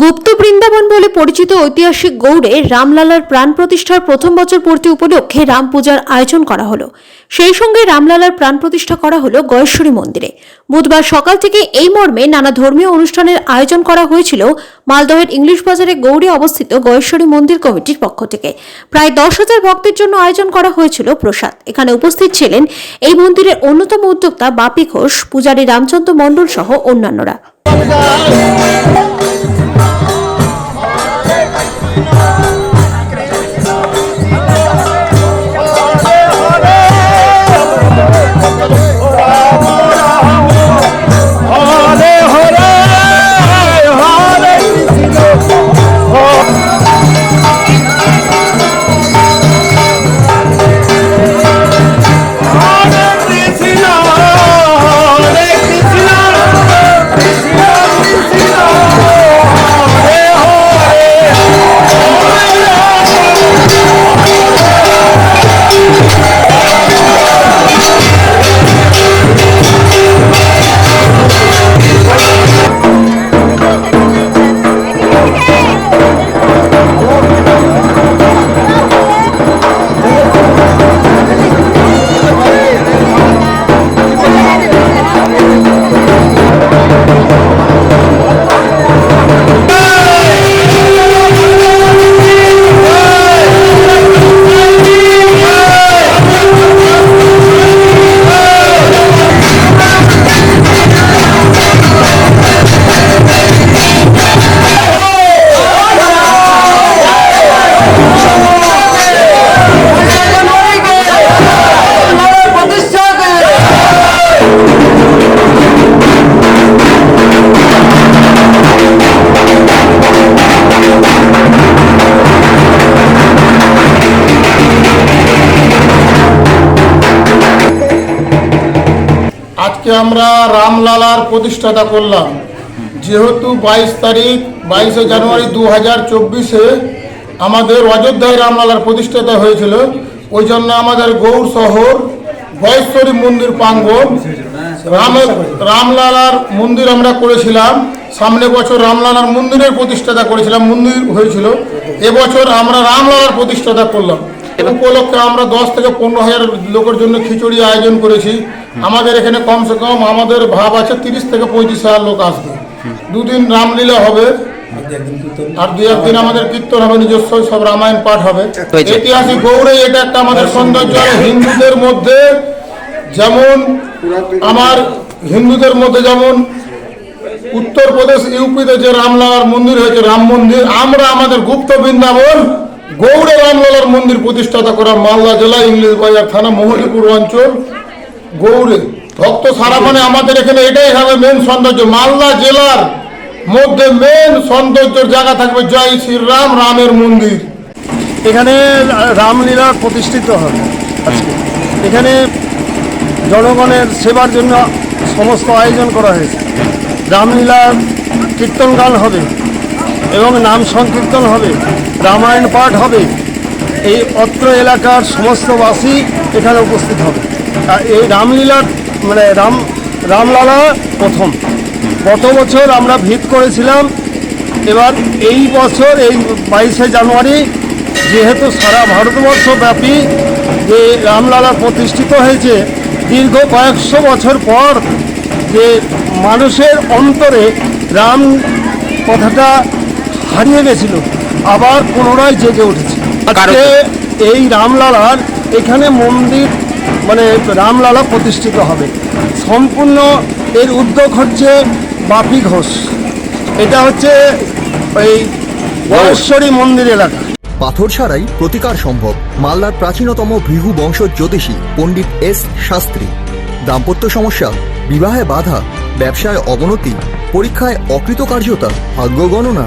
গুপ্ত বৃন্দাবন বলে পরিচিত ঐতিহাসিক গৌড়ে রামলালার প্রাণ প্রতিষ্ঠার প্রথম বছর পূর্তি উপলক্ষে রাম পূজার আয়োজন করা হলো। সেই সঙ্গে রামলালার প্রাণ প্রতিষ্ঠা করা হলো গয়েশ্বরী মন্দিরে। বুধবার সকাল থেকে এই মর্মে নানা ধর্মীয় অনুষ্ঠানের আয়োজন করা হয়েছিল মালদহের ইংলিশ বাজারে গৌড়ে অবস্থিত গয়েশ্বরী মন্দির কমিটির পক্ষ থেকে। প্রায় দশ হাজার ভক্তের জন্য আয়োজন করা হয়েছিল প্রসাদ। এখানে উপস্থিত ছিলেন এই মন্দিরের অন্যতম উদ্যোক্তা বাপি ঘোষ, পূজারী রামচন্দ্র মণ্ডল সহ অন্যান্যরা। আজকে আমরা রামলালার প্রতিষ্ঠাতা করলাম। যেহেতু বাইশ তারিখ, বাইশে জানুয়ারি দু হাজার চব্বিশে আমাদের অযোধ্যায় রামলালার প্রতিষ্ঠাতা হয়েছিল। ওই জন্য আমাদের গৌড় শহর বয়েশ্বরী মন্দির প্রাঙ্গণ রামের রামলালার মন্দির আমরা করেছিলাম। সামনে বছর রামলালার মন্দিরের প্রতিষ্ঠাতা করেছিলাম, মন্দির হয়েছিল। এবছর আমরা রামলালার প্রতিষ্ঠাতা করলাম। উপলক্ষে আমরা দশ থেকে পনেরো হাজার লোকের জন্য খিচুড়ি আয়োজন করেছি। আমাদের এখানে কমসে কম আমাদের ভাব আছে তিরিশ থেকে পঁয়ত্রিশ হাজার লোক আসবে। দুদিন রামলীলা হবে। আর দু একদিন আমাদের কীর্তন হবে নিজস্ব সব রামায়ণ পাঠ হবে। ঐতিহাসিক গৌড়ে এটা একটা আমাদের সৌন্দর্য। হিন্দুদের মধ্যে যেমন আমার হিন্দুদের মধ্যে যেমন উত্তরপ্রদেশ ইউপিতে যে রামলার মন্দির হয়েছে রাম মন্দির আমরা আমাদের গুপ্ত বৃন্দাবন গৌড়ে রামলালার মন্দির প্রতিষ্ঠাতা করা মালদা জেলা ইংলিশ বাজার থানা মহলিপুর অঞ্চল। গৌড়ে ভক্ত সারা মানে আমাদের এখানে এটাই হবে মেন সৌন্দর্য। মালদা জেলার মধ্যে মেন সৌন্দর্যের জায়গা থাকবে জয় শ্রীরাম রামের মন্দির। এখানে রামলীলা প্রতিষ্ঠিত হবে এখানে জনগণের সেবার জন্য সমস্ত আয়োজন করা হয়েছে। রামলীলা কীর্তন গান হবে। এবং নাম সংকীর্তন হবে, রামায়ণ পাঠ হবে, এই অত্র এলাকার সমস্ত বাসী এখানে উপস্থিত হবে। এই রামলীলার মানে রাম, রামলালা প্রথম। গত বছর আমরা ভিত করেছিলাম, এবার এই বছর, এই বাইশে জানুয়ারি, যেহেতু সারা ভারতবর্ষ ব্যাপী যে রামলালা প্রতিষ্ঠিত হয়েছে, দীর্ঘ কয়েকশো বছর পর যে মানুষের অন্তরে রাম কথাটা হারিয়ে গেছিল আবার পুনরায় জেগে উঠেছে। আজকে এই রামলালার এখানে মন্দির মানে রামলালা প্রতিষ্ঠিত হবে। সম্পূর্ণ এর উদ্যোগ হচ্ছে বাপি ঘোষ। এটা হচ্ছে এই বরেশ্বরী মন্দির এলাকা। পাথর ছাড়াই প্রতিকার সম্ভব। মালদার প্রাচীনতম ভৃহু বংশ জ্যোতিষী পণ্ডিত এস শাস্ত্রী। দাম্পত্য সমস্যা বিবাহে বাধা ব্যবসায় অবনতি পরীক্ষায় অকৃতকার্যতা ভাগ্য গণনা